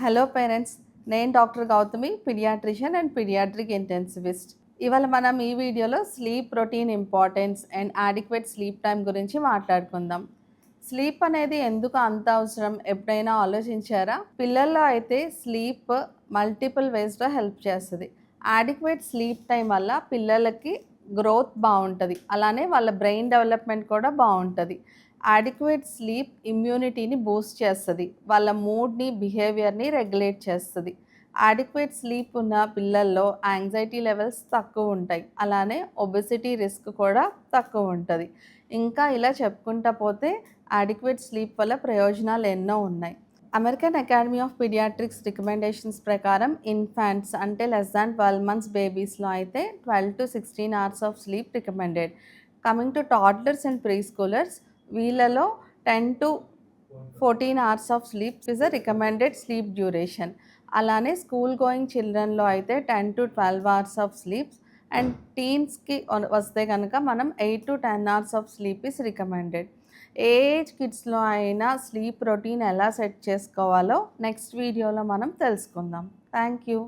Hello parents నేను doctor Gautami paediatrician and paediatric intensivist ఇవాళ మనం ఈ వీడియోలో sleep routine importance and adequate sleep time గురించి మాట్లాడుకుందాం. స్లీప్ అనేది ఎందుకు అంత అవసరం? ఎప్పుడైనా ఆలోచించారా? పిల్లల్లో అయితే స్లీప్ మల్టిపుల్ వేస్లో హెల్ప్ చేస్తుంది. యాడిక్వేట్ స్లీప్ టైం వల్ల పిల్లలకి గ్రోత్ బాగుంటుంది. అలానే వాళ్ళ బ్రెయిన్ డెవలప్మెంట్ కూడా బాగుంటుంది. adequate స్లీప్ ఇమ్యూనిటీని బూస్ట్ చేస్తుంది. వాళ్ళ మూడ్ని బిహేవియర్ని రెగ్యులేట్ చేస్తుంది. adequate స్లీప్ ఉన్న పిల్లల్లో యాంగ్జైటీ లెవెల్స్ తక్కువ ఉంటాయి. అలానే ఒబెసిటీ రిస్క్ కూడా తక్కువ ఉంటుంది. ఇంకా ఇలా చెప్పుకుంటా పోతే adequate స్లీప్ వల్ల ప్రయోజనాలు ఎన్నో ఉన్నాయి. American Academy of Pediatrics recommendations ప్రకారం ఇన్ఫాంట్స్ అంటే లెస్ దాన్ ట్వెల్వ్ మంత్స్ బేబీస్లో అయితే twelve to sixteen hours of sleep recommended coming to toddlers and preschoolers వీళ్ళలో ten to fourteen hours of sleep is a recommended sleep duration అలానే school going చిల్డ్రన్లో అయితే ten to twelve hours of sleeps and టీన్స్కి వస్తే కనుక మనం eight to ten hours of sleep is recommended age కిడ్స్లో అయినా sleep routine ఎలా set చేసుకోవాలో next వీడియోలో మనం తెలుసుకుందాం. Thank you